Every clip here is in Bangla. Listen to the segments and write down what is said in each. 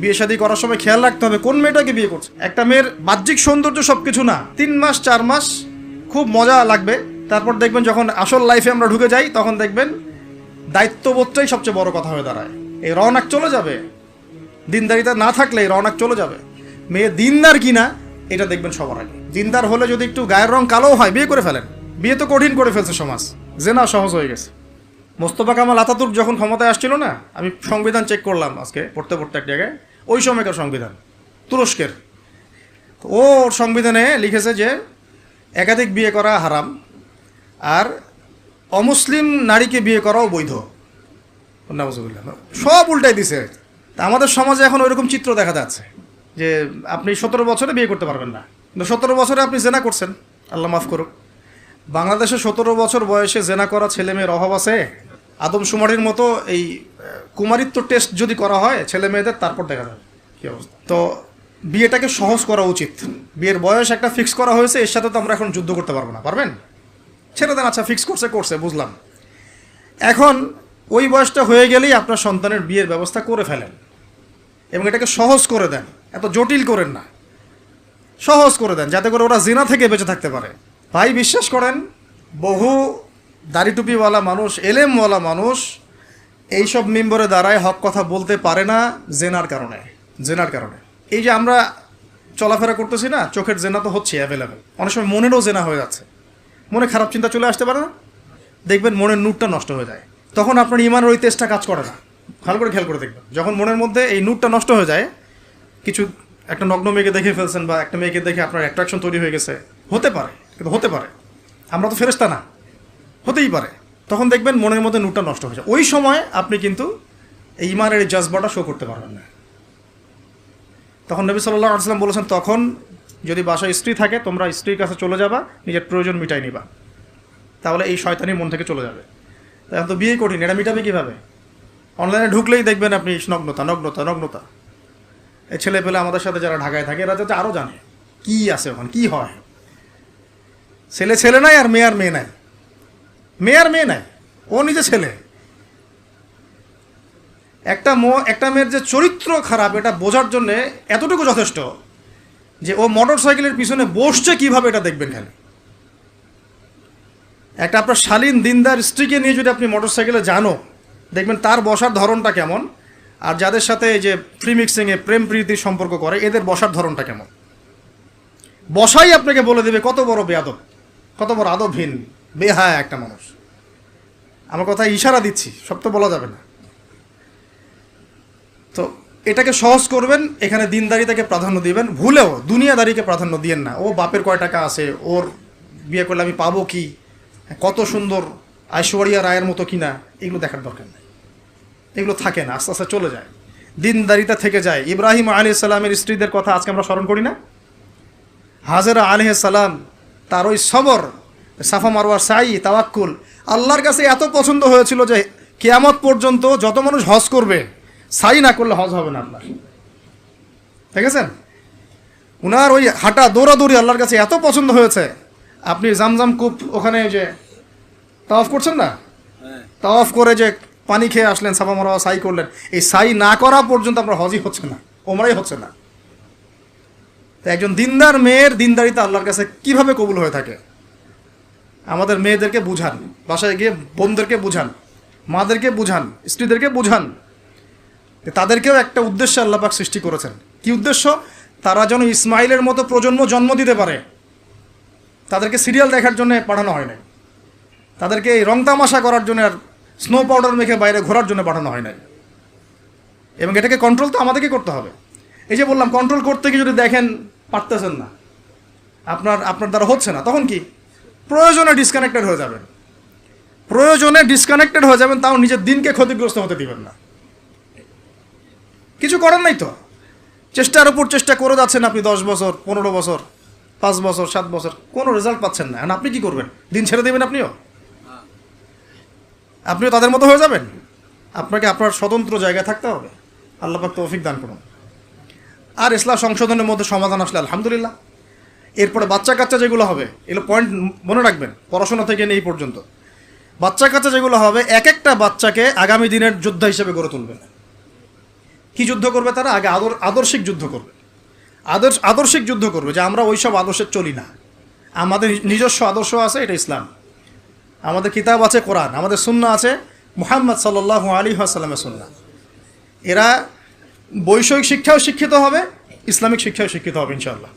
বিয়ে শাদী করার সময় খেয়াল রাখতে হবে কোন মেয়েটাকে বিয়ে করছে। একটা মেয়ের বাহ্যিক সৌন্দর্য সবকিছু না। তিন মাস, চার মাস খুব মজা লাগবে। তারপর দেখবেন যখন আসল লাইফে আমরা ঢুকে যাই, তখন দেখবেন দায়িত্ববোধটাই সবচেয়ে বড় কথা হয়ে দাঁড়ায়। এই রওনাক চলে যাবে। দিনদারিতা না থাকলে এই রওনাক চলে যাবে। মেয়ে দিনদার কিনা, এটা দেখবেন সবার আগে। দিনদার হলে যদি একটু গায়ের রং কালো হয়, বিয়ে করে ফেলেন। বিয়ে তো কঠিন করে ফেলছে সমাজ। জেনা সহজ হয়ে গেছে। মোস্তফা কামাল আতাতুর্ক যখন ক্ষমতায় আসছিল না, আমি সংবিধান চেক করলাম আজকে, পড়তে পড়তে এক জায়গায়। ওই সময়কার সংবিধান, তুরস্কের। ওর সংবিধানে লিখেছে যে একাধিক বিয়ে করা হারাম আর অমুসলিম নারীকে বিয়ে করাও বৈধ। সব উল্টাই দিছে। তা আমাদের সমাজে এখন ওইরকম চিত্র দেখা যাচ্ছে যে আপনি সতেরো বছরে বিয়ে করতে পারবেন না। সতেরো বছরে আপনি জেনা করছেন, আল্লাহ মাফ করুক। বাংলাদেশে সতেরো বছর বয়সে জেনা করা ছেলে মেয়ের অভাব আছে। আদমশুমারির মতো এই কুমারিত্ব টেস্ট যদি করা হয় ছেলে মেয়েদের তারপর দেখা যাবে। তো বিয়েটাকে সহজ করা উচিত। বিয়ের বয়স একটা ফিক্স করা হয়েছে, এর সাথে তো আমরা এখন যুদ্ধ করতে পারব না, পারবেন? ছেড়ে দেন আচ্ছা ফিক্স করছে করছে, বুঝলাম। এখন ওই বয়সটা হয়ে গেলেই আপনার সন্তানের বিয়ের ব্যবস্থা করে ফেলেন এবং এটাকে সহজ করে দেন। এত জটিল করেন না। সহজ করে দেন, যাতে করে ওরা জিনা থেকে বেঁচে থাকতে পারে। ভাই, বিশ্বাস করেন, বহু দাড়ি টুপিওয়ালা মানুষ, এলেমওয়ালা মানুষ, এইসব মেম্বরে দাঁড়ায় হক কথা বলতে পারে না জেনার কারণে। জেনার কারণে। এই যে আমরা চলাফেরা করতেছি না, চোখের জেনা তো হচ্ছে অ্যাভেলেবেল অনেক সময় মনেরও জেনা হয়ে যাচ্ছে। মনে খারাপ চিন্তা চলে আসতে পারে না। দেখবেন মনের নূরটা নষ্ট হয়ে যায়। তখন আপনার ইমানের ওই তেজটা কাজ করে না। ভালো করে খেয়াল করে দেখবেন। যখন মনের মধ্যে এই নূরটা নষ্ট হয়ে যায়, কিছু একটা নগ্ন মেয়েকে দেখে ফেলছেন বা একটা মেয়েকে দেখে আপনার অ্যাট্রাকশন তৈরি হয়ে গেছে। হতে পারে, কিন্তু হতে পারে। আমরা তো ফেরেস্তা না। হতেই পারে। তখন দেখবেন মনের মধ্যে নূরটা নষ্ট হয়ে যায়। ওই সময় আপনি কিন্তু এই ইমানের এই জজবাটা শো করতে পারবেন না। তখন নবী সাল্লাহ আসলাম বলেছেন, তখন যদি বাসায় স্ত্রী থাকে, তোমরা স্ত্রীর কাছে চলে যাবা, নিজের প্রয়োজন মিটাই নিবা। তাহলে এই শয়তানি মন থেকে চলে যাবে। এখন তো বিয়ে কঠিন, এটা মিটাবে কীভাবে? অনলাইনে ঢুকলেই দেখবেন আপনি নগ্নতা নগ্নতা নগ্নতা। এই ছেলে পেলে আমাদের সাথে যারা ঢাকায় থাকে, এরা যাতে আরও জানে, কি আছে ওখানে, কি হয়? ছেলে ছেলে নাই আর মেয়ে আর মেয়ে নাই। মেয়ে আর মেয়ে নাই, ও নিজে ছেলে। একটা মো, একটা মেয়ের যে চরিত্র খারাপ, এটা বোঝার জন্য এতটুকু যথেষ্ট যে ও মোটর সাইকেলের পিছনে বসছে কীভাবে এটা দেখবেন খালি। একটা আপনার শালীন, দিনদার স্ত্রীকে নিয়ে যদি আপনি মোটর সাইকেলে জানো, দেখবেন তার বসার ধরনটা কেমন, আর যাদের সাথে এই যে ফ্রি মিক্সিংয়ে প্রেম প্রীতির সম্পর্ক করে, এদের বসার ধরনটা কেমন। বসাই আপনাকে বলে দেবে, কত বড় বেয়াদব, কত বড় আদবহীন, বেহায় একটা মানুষ। আমার কথা ইশারা দিচ্ছি, সব তো বলা যাবে না। তো এটাকে সহজ করবেন, এখানে দিনদারিতাকে প্রাধান্য দিবেন, ভুলেও দুনিয়াদারিকে প্রাধান্য দিয়েন না। ও বাপের কয় টাকা আছে, ওর বিয়ে করলে আমি পাবো কি? কত সুন্দর ঐশ্বরিয়া রায়ের মতো কিনা, এগুলো দেখার দরকার নেই। এগুলো থাকে না, আস্তে আস্তে চলে যায়। দিনদারিতা থেকে যায়। ইব্রাহিম আলী সালামের স্ত্রীদের কথা আজকে আমরা স্মরণ করি না? হাজরা আলহ সালাম, তার ওই সবর, সাফা মারওয়ার সাই, তাওয়াক্কুল, আল্লাহর কাছে এত পছন্দ হয়েছিল যে কেয়ামত পর্যন্ত যত মানুষ হজ করবে সাই না করলে হজ হবে না আপনার। ঠিক আছে? উনার ওই হাঁটা দৌড়াদৌড়ি আল্লাহর কাছে এত পছন্দ হয়েছে। আপনি জামজাম কূপ ওখানে যে তাওয়াফ করছেন না? তাওয়াফ করে যে পানি খেয়ে আসলেন সাফা মারা সাই করলেন। এই সাই না করা পর্যন্ত আপনার হজই হচ্ছে না ওমরাই হচ্ছে না। তো একজন দিনদার মেয়ের দিনদারিতা আল্লাহর কাছে কীভাবে কবুল হয়ে থাকে? আমাদের মেয়েদেরকে বুঝান বাসায় গিয়ে বোনদেরকে বুঝান মাদেরকে বুঝান স্ত্রীদেরকে বুঝান। তাদেরকেও একটা উদ্দেশ্যে আল্লাপাক সৃষ্টি করেছেন। কি উদ্দেশ্য? তারা যেন ইসমাইলের মতো প্রজন্ম জন্ম দিতে পারে। তাদেরকে সিরিয়াল দেখার জন্য পাঠানো হয় নাই। তাদেরকে এই রং তামাশা করার জন্য আর স্নো পাউডার মেখে বাইরে ঘোরার জন্য পাঠানো হয় নাই। এবং এটাকে কন্ট্রোল তো আমাদেরকে করতে হবে। এই যে বললাম কন্ট্রোল করতে গিয়ে যদি দেখেন, পারতেছেন না। আপনার আপনার দ্বারা হচ্ছে না। তখন কি? প্রয়োজনে ডিসকানেক্টেড হয়ে যাবেন। প্রয়োজনে ডিসকানেক্টেড হয়ে যাবেন, তাও নিজের দিনকে ক্ষতিগ্রস্ত হতে দিবেন না। কিছু করেন নাই তো। চেষ্টার উপর চেষ্টা করে যাচ্ছেন আপনি দশ বছর, পনেরো বছর, পাঁচ বছর, সাত বছর, কোনো রেজাল্ট পাচ্ছেন না। আপনি কি করবেন? দিন ছেড়ে দেবেন আপনিও? আপনিও তাদের মতো হয়ে যাবেন? আপনাকে আপনার স্বতন্ত্র জায়গায় থাকতে হবে। আল্লাহ পাক তৌফিক দান করুন। আর ইসলাম সংশোধনের মধ্যে সমাধান আসলে আলহামদুলিল্লাহ। এরপরে বাচ্চা কাচ্চা যেগুলো হবে, এগুলো পয়েন্ট মনে রাখবেন, পড়াশোনা থেকে নিয়ে এই পর্যন্ত। বাচ্চা কাচ্চা যেগুলো হবে, এক একটা বাচ্চাকে আগামী দিনের যোদ্ধা হিসেবে গড়ে তুলবেন। কি যুদ্ধ করবে তারা? আগে আদর, আদর্শিক যুদ্ধ করবে। আদর্শ আদর্শিক যুদ্ধ করবে যে আমরা ওইসব আদর্শে চলি না। আমাদের নিজস্ব আদর্শ আছে, এটা ইসলাম। আমাদের কিতাব আছে, কোরআন। আমাদের সুন্না আছে, মুহাম্মদ সাল্লাহ আলী আসাল্লামের সুন্না এরা বৈষয়িক শিক্ষাও শিক্ষিত হবে, ইসলামিক শিক্ষাও শিক্ষিত হবে, ইনশাআল্লাহ।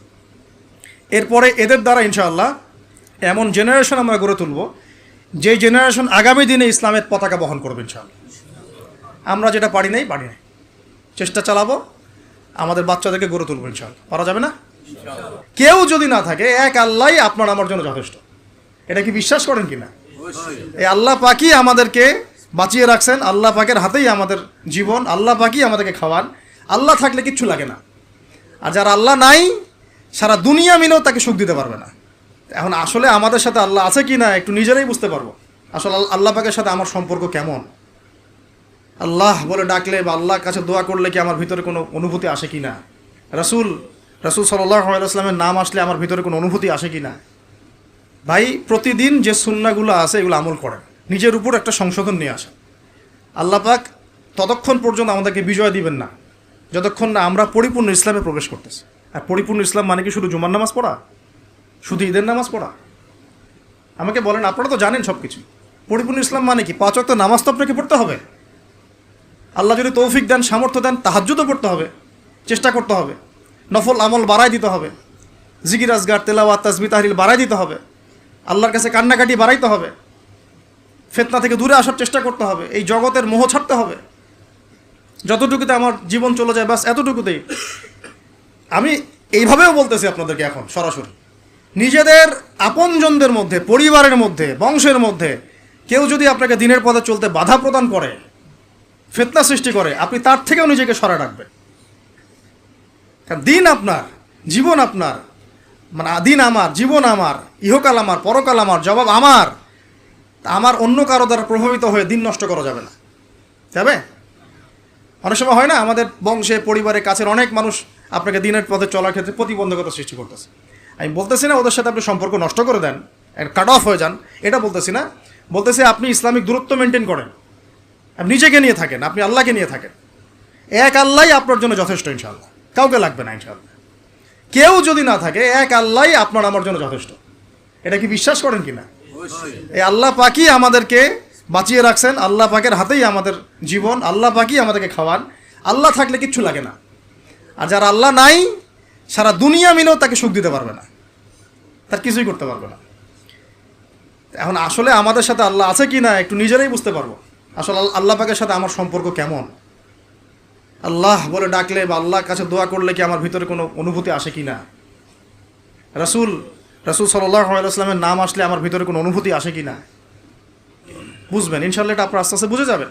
এরপরে এদের দ্বারা, ইনশাআল্লাহ, এমন জেনারেশন আমরা গড়ে তুলব, যে জেনারেশন আগামী দিনে ইসলামের পতাকা বহন করবে, ইনশাআল্লাহ। আমরা যেটা পারি নাই পারি নাই। চেষ্টা চালাবো আমাদের বাচ্চাদেরকে গড়ে তুলবো ইনশাআল্লাহ। পারা যাবে না? কেউ যদি না থাকে এক আল্লাহ আপনার আমার জন্য যথেষ্ট। এটা কি বিশ্বাস করেন কি না এই আল্লাহ পাকই আমাদেরকে বাঁচিয়ে রাখছেন আল্লাহ পাকের হাতেই আমাদের জীবন আল্লাহ পাকই আমাদেরকে খাওয়ান। আল্লাহ থাকলে কিচ্ছু লাগে না। আর যারা আল্লাহ নাই সারা দুনিয়া মিলেও তাকে সুখ দিতে পারবে না। এখন আসলে আমাদের সাথে আল্লাহ আছে কি না একটু নিজেরাই বুঝতে পারব। আসলে আল- আল্লাহ পাকের সাথে আমার সম্পর্ক কেমন? আল্লাহ বলে ডাকলে বা আল্লাহর কাছে দোয়া করলে কি আমার ভিতরে কোনো অনুভূতি আসে কি না? রাসুল রাসুল সাল্লাহ আলাইসলামের নাম আসলে আমার ভিতরে কোনো অনুভূতি আসে কি না? ভাই, প্রতিদিন যে সুন্নাগুলো আছে এগুলো আমল করেন। নিজের উপর একটা সংশোধন নিয়ে আসেন। আল্লাহ পাক ততক্ষণ পর্যন্ত আমাদেরকে বিজয় দিবেন না। যতক্ষণ না আমরা পরিপূর্ণ ইসলামে প্রবেশ করতেছি। আর পরিপূর্ণ ইসলাম মানে কি শুধু জুমার নামাজ পড়া? শুধু ঈদের নামাজ পড়া? আমাকে বলেন, আপনারা তো জানেন সব কিছু পরিপূর্ণ ইসলাম মানে কি? পাঁচ ওয়াক্ত নামাজ তো আপনাকে পড়তে হবে। আল্লাহ যদি তৌফিক দেন, সামর্থ্য দেন, তাহাজ্জুদও করতে হবে, চেষ্টা করতে হবে, নফল আমল বাড়াই দিতে হবে, জিকির, আজগার, তেলাওয়াত তাসবি তাহরিল বাড়াই দিতে হবে, আল্লাহর কাছে কান্নাকাটি বাড়াইতে হবে, ফেতনা থেকে দূরে আসার চেষ্টা করতে হবে, এই জগতের মোহ ছাড়তে হবে, যতটুকুতে আমার জীবন চলে যায় বাস এতটুকুতেই। আমি এইভাবেও বলতেছি আপনাদেরকে এখন, সরাসরি। নিজেদের আপনজনদের মধ্যে, পরিবারের মধ্যে, বংশের মধ্যে, কেউ যদি আপনাকে দিনের পথে চলতে বাধা প্রদান করে ফেতনা সৃষ্টি করে, আপনি তার থেকেও নিজেকে সরা রাখবেন। কারণ দিন আপনার, জীবন আপনার মানে দিন আমার, জীবন আমার, ইহকাল আমার, পরকাল আমার, জবাব আমার আমার অন্য কারও দ্বারা প্রভাবিত হয়ে দিন নষ্ট করা যাবে না। যাবে? অনেক সময় হয় না, আমাদের বংশে, পরিবারে, কাছের অনেক মানুষ আপনাকে দিনের পথে চলার ক্ষেত্রে প্রতিবন্ধকতা সৃষ্টি করতেছে। আমি বলতেছি না ওদের সাথে আপনি সম্পর্ক নষ্ট করে দেন কাট অফ হয়ে যান, এটা বলতেছি না। বলতেছি আপনি ইসলামিক দূরত্ব মেনটেন করেন। আপনি নিজেকে নিয়ে থাকেন আপনি আল্লাহকে নিয়ে থাকেন। এক আল্লাহই আপনার জন্য যথেষ্ট ইনশাল্লাহ কাউকে লাগবে না ইনশাল্লাহ কেউ যদি না থাকে এক আল্লাহই আপনার আমার জন্য যথেষ্ট। এটা কি বিশ্বাস করেন কি না এই আল্লাহ পাকই আমাদেরকে বাঁচিয়ে রাখছেন আল্লাহ পাকের হাতেই আমাদের জীবন আল্লাহ পাকই আমাদেরকে খাওয়ান। আল্লাহ থাকলে কিচ্ছু লাগে না। আর যারা আল্লাহ নাই সারা দুনিয়া মিলেও তাকে সুখ দিতে পারবে না। তার কিছুই করতে পারবে না। এখন আসলে আমাদের সাথে আল্লাহ আছে কি না একটু নিজেরাই বুঝতে পারব। আসলে আল- আল্লাহ পাকের সাথে আমার সম্পর্ক কেমন? আল্লাহ বলে ডাকলে বা আল্লাহর কাছে দোয়া করলে কি আমার ভিতরে কোনো অনুভূতি আসে কি না? রাসুল রাসুল সাল্লাহ আলাইসলামের নাম আসলে আমার ভিতরে কোনো অনুভূতি আসে কি না? বুঝবেন? ইনশাল্লাহ এটা আপনার আস্তে আস্তে বুঝে যাবেন।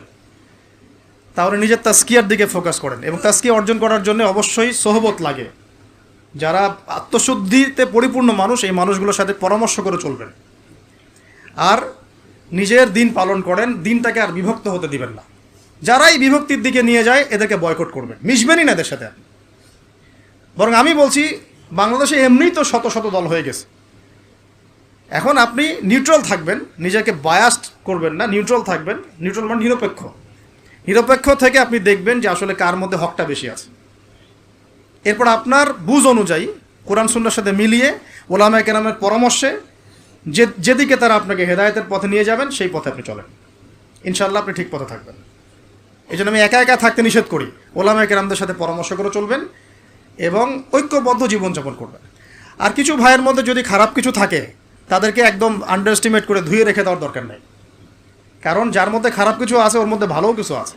তাহলে নিজের তাস্কিয়ার দিকে ফোকাস করেন এবং তাস্কিয়া অর্জন করার জন্য অবশ্যই সহবত লাগে। যারা আত্মশুদ্ধিতে পরিপূর্ণ মানুষ, এই মানুষগুলোর সাথে পরামর্শ করে চলবেন। আর নিজের দিন পালন করেন, দিনটাকে আর বিভক্ত হতে দিবেন না। যারাই বিভক্তির দিকে নিয়ে যায়, এদেরকে বয়কট করবেন। মিশবেনই না এদের সাথে। বরং আমি বলছি, বাংলাদেশে এমনিই তো শত শত দল হয়ে গেছে। এখন আপনি নিউট্রাল থাকবেন, নিজেকে বায়াস্ট করবেন না নিউট্রাল থাকবেন। নিউট্রাল মানে নিরপেক্ষ। নিরপেক্ষ থেকে আপনি দেখবেন যে আসলে কার মধ্যে হকটা বেশি আছে। এরপর আপনার বুঝ অনুযায়ী, কোরআন সুন্নার সাথে মিলিয়ে ওলামা কেরামের পরামর্শে যে, যেদিকে তারা আপনাকে হেদায়েতের পথে নিয়ে যাবেন, সেই পথে আপনি চলেন। ইনশাল্লাহ আপনি ঠিক পথে থাকবেন। এই জন্য আমি একা একা থাকতে নিষেধ করি। ওলামা কেরামদের সাথে পরামর্শ করে চলবেন এবং ঐক্যবদ্ধ জীবনযাপন করবেন। আর কিছু ভাইয়ের মধ্যে যদি খারাপ কিছু থাকে, তাদেরকে একদম আন্ডার এস্টিমেট করে ধুয়ে রেখে দেওয়ার দরকার নেই। কারণ যার মধ্যে খারাপ কিছু আছে, ওর মধ্যে ভালোও কিছু আছে।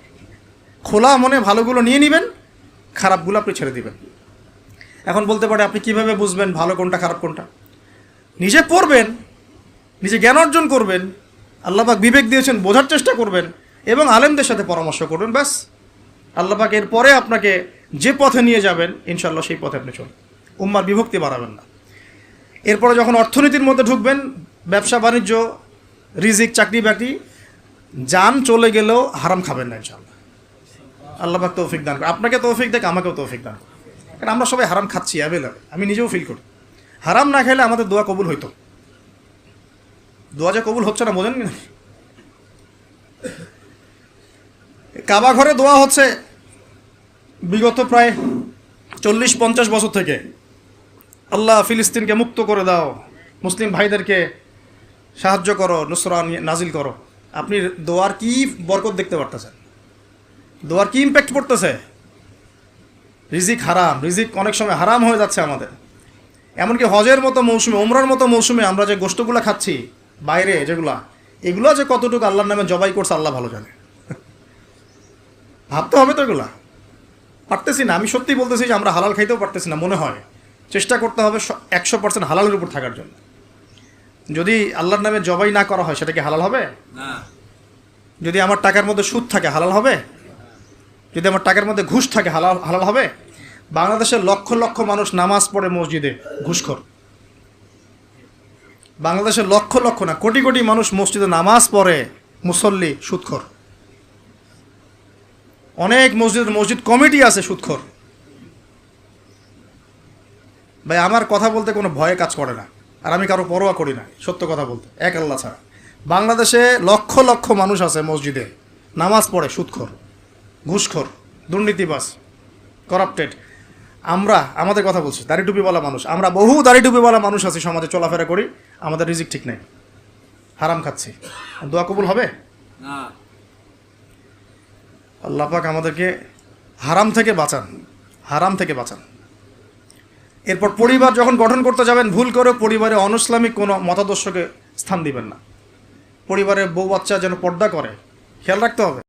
খোলা মনে ভালোগুলো নিয়ে নেবেন, খারাপগুলো আপনি ছেড়ে দিবেন। এখন বলতে পারে, আপনি কীভাবে বুঝবেন ভালো কোনটা, খারাপ কোনটা? নিজে পড়বেন নিজে জ্ঞান অর্জন করবেন আল্লাপাক বিবেক দিয়েছেন, বোঝার চেষ্টা করবেন এবং আলেমদের সাথে পরামর্শ করবেন ব্যাস। আল্লাপাক এরপরে আপনাকে যে পথে নিয়ে যাবেন ইনশাল্লাহ সেই পথে আপনি চলুন। উম্মার বিভক্তি বাড়াবেন না। এরপরে যখন অর্থনীতির মধ্যে ঢুকবেন, ব্যবসা, বাণিজ্য, রিজিক, চাকরি বাকরি, যান চলে গেলেও হারাম খাবেন না ইনশাল্লাহ আল্লাপাক তৌফিক দান করে আপনাকে তৌফিক দেখ, আমাকেও তৌফিক দান করে কারণ আমরা সবাই হারাম খাচ্ছি অ্যাভেলেবেল আমি নিজেও ফিল করি। হারাম না খেলে আমাদের দোয়া কবুল হইতো। দোয়া যে কবুল হচ্ছে না, বোঝেন না? কাবা ঘরে দোয়া হচ্ছে বিগত প্রায় চল্লিশ, পঞ্চাশ বছর থেকে। আল্লাহ ফিলিস্তিনকে মুক্ত করে দাও, মুসলিম ভাইদেরকে সাহায্য করো, নুসরা নাজিল করো। আপনি দোয়ার কি বরকত দেখতে পারতেছেন? দোয়ার কি ইম্প্যাক্ট পড়তেছে? রিজিক হারাম, রিজিক অনেক সময় হারাম হয়ে যাচ্ছে আমাদের। এমনকি হজের মতো মৌসুমে ওমরার মতো মৌসুমে আমরা যে গোষ্ঠগুলো খাচ্ছি বাইরে যেগুলা এগুলো যে কতটুকু আল্লাহর নামে জবাই করছে আল্লাহ ভালো জানে। ভাবতে হবে তো এগুলা। পারতেছি না আমি সত্যি বলতেছি যে আমরা হালাল খাইতেও পারতেছি না মনে হয়। চেষ্টা করতে হবে একশো পার্সেন্ট হালালের উপর থাকার জন্য। যদি আল্লাহর নামে জবাই না করা হয় সেটা কি হালাল হবে? যদি আমার টাকার মধ্যে সুদ থাকে হালাল হবে? যদি আমার টাকার মধ্যে ঘুষ থাকে হালাল হালাল হবে? বাংলাদেশের লক্ষ লক্ষ মানুষ নামাজ পড়ে মসজিদে ঘুষখোর। বাংলাদেশের লক্ষ লক্ষ না, কোটি কোটি মানুষ মসজিদে নামাজ পড়ে, মুসল্লি সুদখোর অনেক মসজিদ মসজিদ কমিটি আছে সুদখোর ভাই, আমার কথা বলতে কোনো ভয়ে কাজ করে না, আর আমি কারও পরোয়া করি না, সত্য কথা বলতে, এক আল্লাহ ছাড়া। বাংলাদেশে লক্ষ লক্ষ মানুষ আছে মসজিদে, নামাজ পড়ে সুদখোর ঘুষখোর দুর্নীতিবাস করাপ্টেড। আমরা আমাদের কথা বলছি দাড়ি টুপিওয়ালা মানুষ। আমরা বহু দাড়ি টুপিওয়ালা মানুষ আছি সমাজে চলাফেরা করি আমাদের রিজিক ঠিক নেই। হারাম খাচ্ছি। দোয়া কবুল হবে? না। আল্লাহ পাক আমাদেরকে হারাম থেকে বাঁচান হারাম থেকে বাঁচান। এরপর পরিবার যখন গঠন করতে যাবেন ভুল করে পরিবারে অনইসলামিক কোনো মতাদর্শকে স্থান দিবেন না। পরিবারের বউ বাচ্চা যেন পর্দা করে খেয়াল রাখতে হবে।